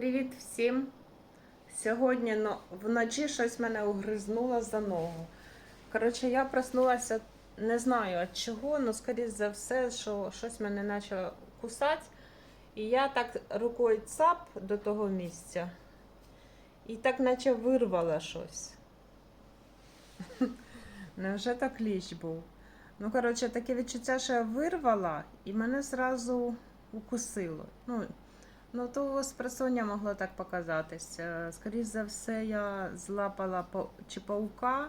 Привіт всім! Сьогодні ну, вночі щось мене угризнуло за ногу. Коротше, я проснулася, не знаю від чого, але скоріш за все, що щось мене почало кусати. І я так рукою цап до того місця. І так наче вирвала щось. Невже так кліщ був? Ну, коротше, таке відчуття, що я вирвала, і мене зразу укусило. Ну, Ну, то з просоння могло так показатися. Скоріше за все, я злапала чи паука,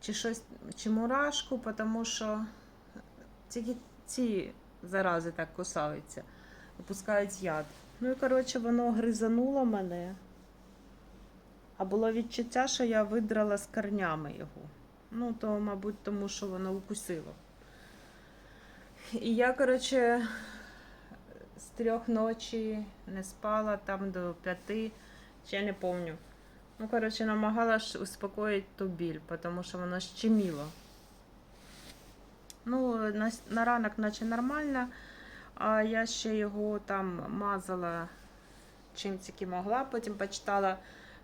чи щось, чи мурашку, тому що тільки ці зарази так кусаються, випускають яд. Ну і коротше, воно гризануло мене. А було відчуття, що я видрала з корнями його. Ну, то, мабуть, тому що воно укусило. І я, коротше, з трьох ночі не спала там до п'яти, ще не пам'ятаю. Ну, коротше, намагалась успокоїти ту біль, тому що воно щеміло. Ну, на, на ранок наче нормально, а я ще його там мазала чим тільки могла. Потім почитала,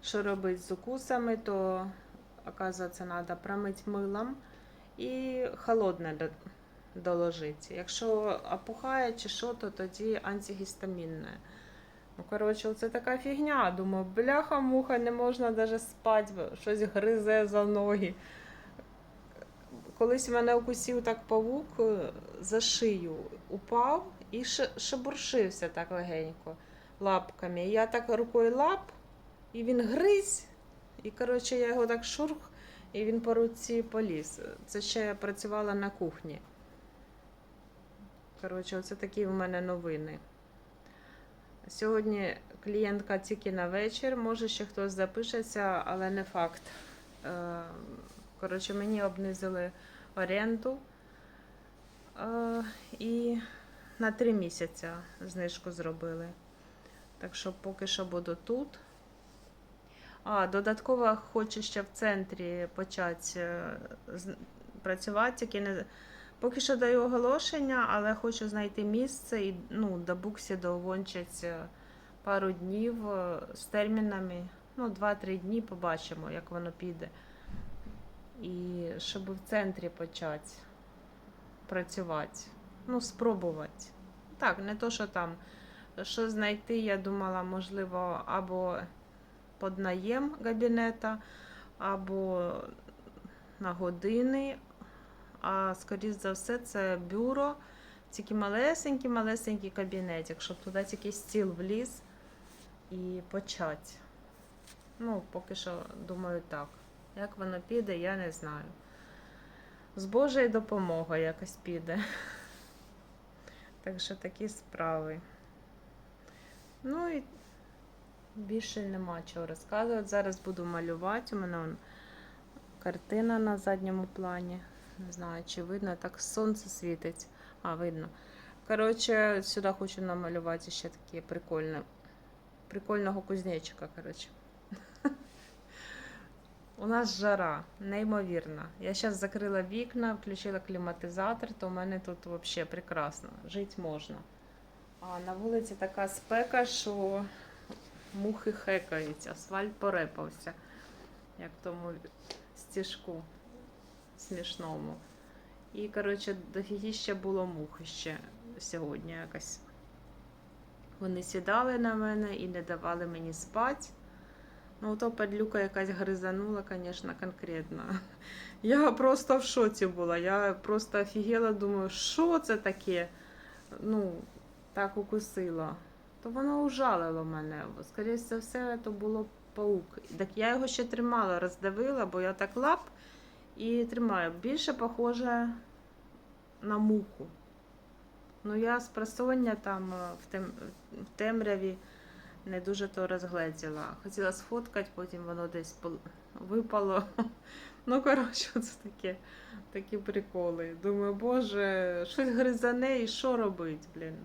що робити з укусами, то, оказується, треба промити милом і холодне до- доложити. Якщо опухає чи що, то тоді антигістамінне. Ну, коротше, це така фігня. Думаю, бляха-муха, не можна навіть спати, щось гризе за ноги. Колись мене укусив так павук е, за шию, упав і шебуршився так легенько лапками. Я так рукою лап, і він гриз. І коротше, я його так шурх, і він по руці поліз. Це ще я працювала на кухні. Коротше, оце такі в мене новини. Сьогодні клієнтка тільки на вечір, може ще хтось запишеться, але не факт. Е, Коротше, мені обнизили оренду е, і на три місяці знижку зробили. Так що поки що буду тут. А, додатково хочу ще в центрі почати е, працювати, тільки не. Поки що даю оголошення, але хочу знайти місце і ну, до буксі довончать е, пару днів е, з термінами. Ну, 2-3 дні побачимо, як воно піде. І щоб в центрі почати працювати. Ну, спробувати. Так, не то, що там. Що знайти, я думала, можливо, або під наєм кабінета, або на години, а скоріш за все, це бюро, тільки малесенький, малесенький кабінетик, щоб туди тільки стіл вліз і почати. Ну, поки що думаю так. Як воно піде, я не знаю. З Божою допомогою якось піде. Так що такі справи. Ну і більше нема чого розказувати. Зараз буду малювати. У мене картина на задньому плані. Не знаю, чи видно, так сонце світить. А, видно. Коротше, сюди хочу намалювати ще таке прикольне. Прикольного кузнечика, коротше. У нас жара, неймовірна. Я зараз закрила вікна, включила кліматизатор, то у мене тут взагалі прекрасно. Жити можна. А на вулиці така спека, що мухи хекають, асфальт порепався, як в тому стіжку смішному. І, коротше, дофігіще було мух ще сьогодні якось. Вони сідали на мене і не давали мені спати. Ну, то падлюка якась гризанула, звісно, конкретно. Я просто в шоці була. Я просто офігела, думаю, що це таке? Ну, так укусило. То воно ужалило мене. Скоріше за все, то було паук. Так я його ще тримала, роздавила, бо я так лап і тримаю. Більше похоже на муху. Ну, я з просоння там е, в, тем... в темряві не дуже то розгледіла. Хотіла сфоткати, потім воно десь випало. Ну, коротше, це таке, такі приколи. Думаю, боже, щось гризане і що робить, блін.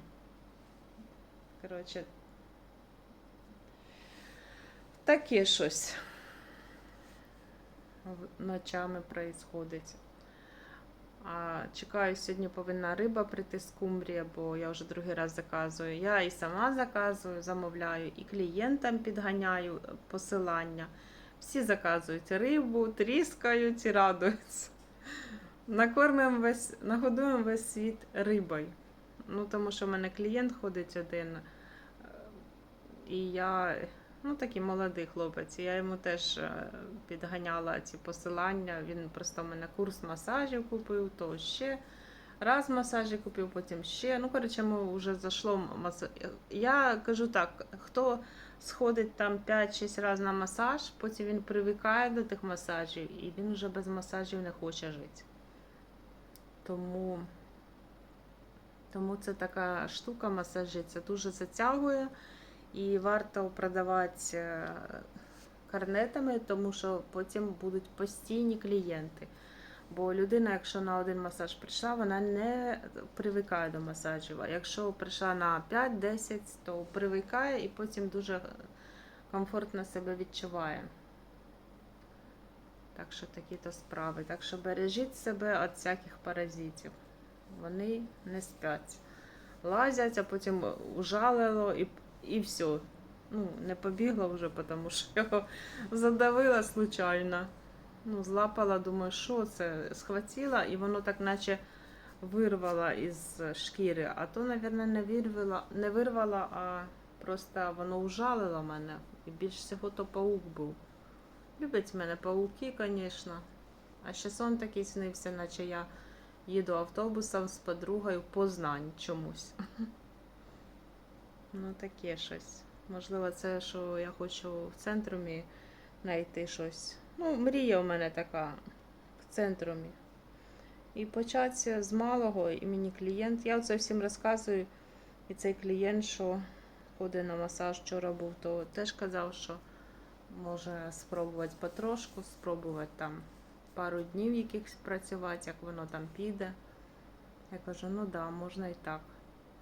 Коротше, таке щось. Ночами происходить. А чекаю, сьогодні повинна риба прийти з кумбрія, бо я вже другий раз заказую. Я і сама заказую, замовляю, і клієнтам підганяю посилання. Всі заказують рибу, тріскають і радуються. Накормимо весь, нагодуємо весь світ рибою. Ну, тому що в мене клієнт ходить один, е, і я, ну такий молодий хлопець, я йому теж е, підганяла ці посилання. Він просто в мене курс масажів купив, то ще раз масажі купив, потім ще. Ну, коротше, ми вже зайшло маса... Я кажу так, хто сходить там 5-6 разів на масаж, потім він привикає до тих масажів, і він вже без масажів не хоче жити. Тому. Тому це така штука масажі, це дуже затягує і варто продавати е, карнетами, тому що потім будуть постійні клієнти. Бо людина, якщо на один масаж прийшла, вона не привикає до масажів. А якщо прийшла на 5-10, то привикає і потім дуже комфортно себе відчуває. Так що такі то справи. Так що бережіть себе від всяких паразитів вони не сплять. Лазять, а потім ужалило і, і все. Ну, не побігло вже, тому що його задавила случайно. Ну, злапала, думаю, що це? Схватила, і воно так наче вирвала із шкіри. А то, мабуть, не вирвала, не вирвала, а просто воно ужалило мене. І більш всього то паук був. Любить мене пауки, звісно. А ще сон такий снився, наче я їду автобусом з подругою в Познань чомусь. Ну, таке щось. Можливо, це, що я хочу в центрумі знайти щось. Ну, мрія у мене така в центрумі. І почати з малого, і мені клієнт. Я оце всім розказую. І цей клієнт, що ходить на масаж вчора був, то теж казав, що може спробувати потрошку, спробувати там пару днів якихось працювати, як воно там піде. Я кажу, ну да, можна і так.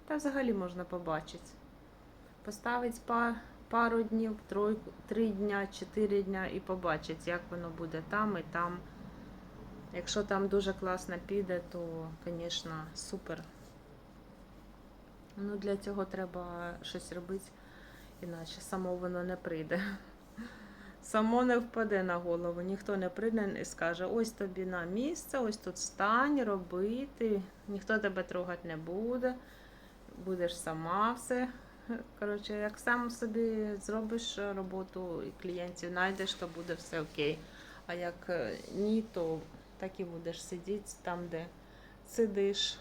Та взагалі можна побачити. Поставить па, пару днів, три дня, чотири дня і побачить, як воно буде там і там. Якщо там дуже класно піде, то, звісно, супер. Ну, для цього треба щось робити, іначе само воно не прийде. Само не впаде на голову, ніхто не прийде і скаже, ось тобі на місце, ось тут стань, робити, ніхто тебе трогати не буде, будеш сама все. Коротше, як сам собі зробиш роботу і клієнтів знайдеш, то буде все окей. А як е, ні, то так і будеш сидіти там, де сидиш.